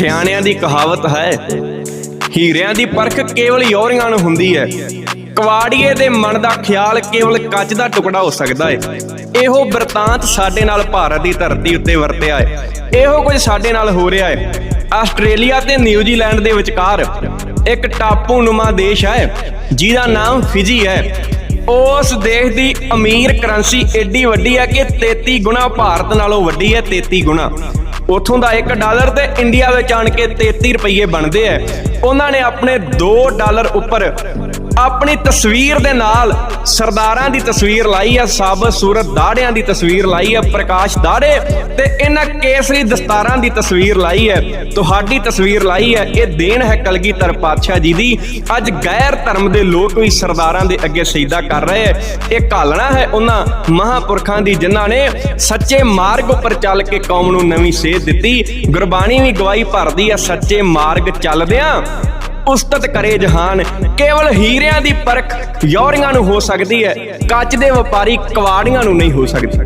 ਸਿਆਣਿਆਂ ਦੀ ਕਹਾਵਤ ਹੈ, ਹੀਰਿਆਂ ਦੀ ਪਰਖ ਕੇਵਲ ਯੋਰੀਆਂ ਨੂੰ ਹੁੰਦੀ ਹੈ। ਕਵਾੜੀਏ ਦੇ ਮਨ ਦਾ ਖਿਆਲ ਕੇਵਲ ਕੱਚ ਦਾ ਟੁਕੜਾ ਹੋ ਸਕਦਾ ਹੈ। ਇਹੋ ਵਰਤਾਂਤ ਸਾਡੇ ਨਾਲ ਭਾਰਤ ਦੀ ਧਰਤੀ ਉੱਤੇ ਵਰਤਿਆ ਹੈ। ਇਹੋ ਕੁਝ ਸਾਡੇ ਨਾਲ ਹੋ ਰਿਹਾ ਹੈ। ਆਸਟ੍ਰੇਲੀਆ ਤੇ ਨਿਊਜ਼ੀਲੈਂਡ ਦੇ ਵਿਚਕਾਰ ਇੱਕ ਟਾਪੂ ਨੁਮਾ ਦੇਸ਼ ਹੈ, ਜਿਹਦਾ ਨਾਮ ਫਿਜੀ ਹੈ। ਉਸ ਦੇਸ਼ ਦੀ ਅਮੀਰ ਕਰੰਸੀ ਏਡੀ ਵੱਡੀ ਹੈ ਕਿ 33 ਗੁਣਾ ਭਾਰਤ ਨਾਲੋਂ ਵੱਡੀ ਹੈ 33 ਗੁਣਾ। ਉਥੋਂ ਦਾ 1 ਡਾਲਰ ਤੇ ਇੰਡੀਆ ਵਿੱਚ ਆਣ ਕੇ 33 ਰੁਪਏ ਬਣਦੇ ਐ। ਉਹਨਾਂ ਨੇ ਆਪਣੇ 2 ਡਾਲਰ ਉੱਪਰ ਆਪਣੀ ਤਸਵੀਰ ਦੇ ਨਾਲ ਸਰਦਾਰਾਂ ਦੀ ਤਸਵੀਰ ਲਾਈ ਹੈ ਸਾਬਤ ਸੂਰਤ ਦਾੜਿਆਂ ਦੀ ਤਸਵੀਰ ਲਾਈ ਹੈ ਪ੍ਰਕਾਸ਼ ਦਾੜੇ ਤੇ ਇਹਨਾਂ ਕੇਸਰੀ ਦਸਤਾਰਾਂ ਦੀ ਤਸਵੀਰ ਲਾਈ ਹੈ ਤੁਹਾਡੀ ਤਸਵੀਰ ਲਾਈ ਹੈ ਇਹ ਦੇਣ ਹੈ ਕਲਗੀਧਰ ਪਾਤਸ਼ਾਹ ਜੀ ਦੀ। ਅੱਜ ਗੈਰ ਧਰਮ ਦੇ ਲੋਕ ਵੀ ਸਰਦਾਰਾਂ ਦੇ ਅੱਗੇ ਸਜਦਾ ਕਰ ਰਹੇ ਹੈ ਇਹ ਘਾਲਣਾ ਹੈ ਉਹਨਾਂ ਮਹਾਪੁਰਖਾਂ ਦੀ, ਜਿਨ੍ਹਾਂ ਨੇ ਸੱਚੇ ਮਾਰਗ ਉੱਪਰ ਚੱਲ ਕੇ ਕੌਮ ਨੂੰ ਨਵੀਂ ਸੇਧ ਦਿੱਤੀ। ਗੁਰਬਾਣੀ ਵੀ ਗਵਾਹੀ ਭਰਦੀ ਹੈ ਸੱਚੇ ਮਾਰਗ ਚੱਲਦਿਆਂ ਉਸਤਤ ਕਰੇ ਜਹਾਨ। ਕੇਵਲ ਹੀਰਿਆਂ ਦੀ ਪਰਖ ਯੌਰੀਆਂ ਨੂੰ ਹੋ ਸਕਦੀ ਹੈ। ਕੱਚ ਦੇ ਵਪਾਰੀ ਕਵਾੜੀਆਂ ਨੂੰ ਨਹੀਂ ਹੋ ਸਕਦੀ।